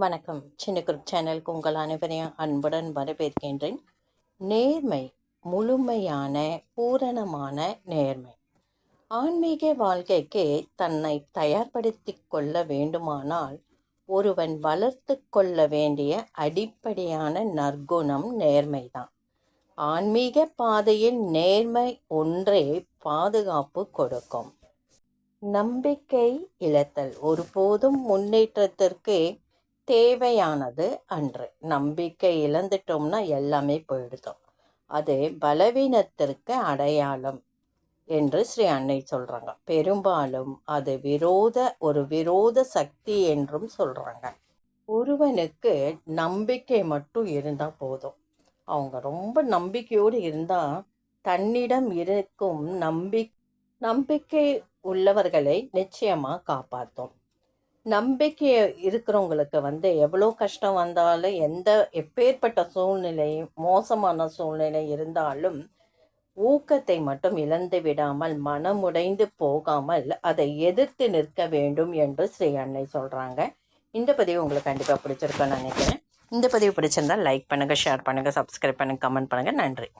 வணக்கம். சின்ன குரூப் சேனலுக்கு உங்கள் அனைவரையும் அன்புடன் வரவேற்கின்றேன். நேர்மை முழுமையான பூரணமான நேர்மை. ஆன்மீக வாழ்க்கைக்கு தன்னை தயார்படுத்தி கொள்ள வேண்டுமானால் ஒருவன் வளர்த்து கொள்ள வேண்டிய அடிப்படையான நற்குணம் நேர்மைதான் ஆன்மீக பாதையில் நேர்மை ஒன்றே பாதுகாப்பு கொடுக்கும். நம்பிக்கை இழத்தல். ஒருபோதும் முன்னேற்றத்திற்கு தேவையானது அன்று. நம்பிக்கை இழந்துட்டோம்னா எல்லாமே போயிடுதோம் அது பலவீனத்திற்கு அடையாளம் என்று ஸ்ரீ அன்னை சொல்கிறாங்க பெரும்பாலும் அது விரோத ஒரு விரோத சக்தி என்றும் சொல்கிறாங்க ஒருவனுக்கு நம்பிக்கை மட்டும் இருந்தால் போதும். அவங்க ரொம்ப நம்பிக்கையோடு இருந்தால் தன்னிடம் இருக்கும் நம்பி நம்பிக்கை உள்ளவர்களை நிச்சயமாக காப்பாற்றும் நம்பிக்கை இருக்கிறவங்களுக்கு வந்து எவ்வளோ கஷ்டம் வந்தாலும் எந்த எப்பேற்பட்ட சூழ்நிலை மோசமான சூழ்நிலை இருந்தாலும் ஊக்கத்தை மட்டும் இழந்து விடாமல் மனமுடைந்து போகாமல் அதை எதிர்த்து நிற்க வேண்டும் என்று ஸ்ரீ அன்னை சொல்கிறாங்க இந்த பதிவு உங்களுக்கு கண்டிப்பாக பிடிச்சிருக்கோன்னு நினைக்கிறேன். இந்த பதிவு பிடிச்சிருந்தால் லைக் பண்ணுங்கள் ஷேர் பண்ணுங்கள் சப்ஸ்கிரைப் பண்ணுங்கள் கமெண்ட் பண்ணுங்கள் நன்றி.